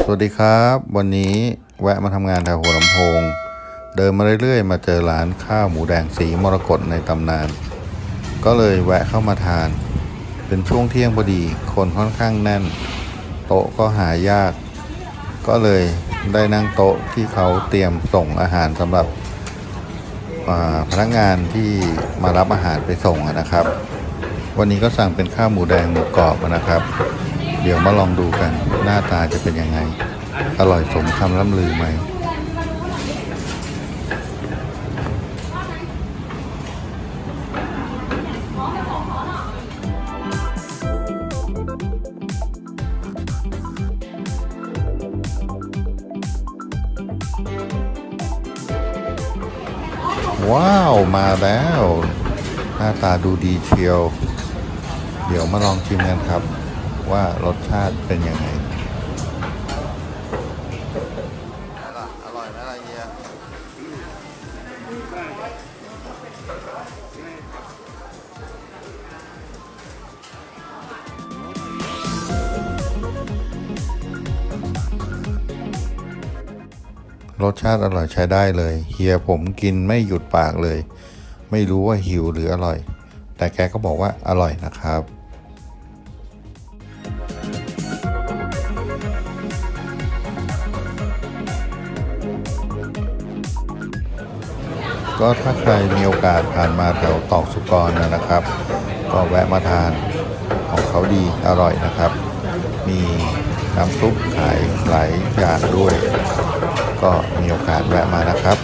สวัสดีครับ วันนี้แวะมาทำงานแถวหัวลำโพง เดินมาเรื่อยๆ มาเจอร้านข้าวหมูแดงสีมรกตในตำนาน ก็เลยแวะเข้ามาทาน เป็นช่วงเที่ยงพอดี คนค่อนข้างแน่น โต๊ะก็หายาก ก็เลยได้นั่งโต๊ะที่เขาเตรียมส่งอาหารสำหรับพนักงานที่มารับอาหารไปส่งนะครับ วันนี้ก็สั่งเป็นข้าวหมูแดงหมูกรอบนะครับ เดี๋ยวมาลองดูกัน หน้าตาจะเป็นยังไง อร่อยสมคำล่ำลือไหมว้าว มาแล้ว หน้าตาดูดีเชียว เดี๋ยวมาลองชิมกันครับ ว่ารสชาติเป็นยังไงอร่อยไหมล่ะเฮียรสชาติอร่อยใช้ได้เลย เฮียผมกินไม่หยุดปากเลย ไม่รู้ว่าหิวหรืออร่อย แต่แกก็บอกว่าอร่อยนะครับ ก็ถ้าใครมีโอกาสผ่านมาแถวตอกสุกรนะนะครับ ก็แวะมาทานของเขาดีอร่อยนะครับ มีน้ำซุปขายหลายอย่างด้วย ก็มีโอกาสแวะมานะครับ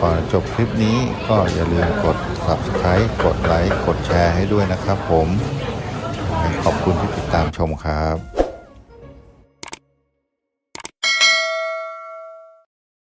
ก่อนจบคลิปนี้ก็อย่าลืมกด subscribe กดไลค์กดแชร์ให้ด้วยนะครับผม ขอบคุณที่ติดตามชมครับ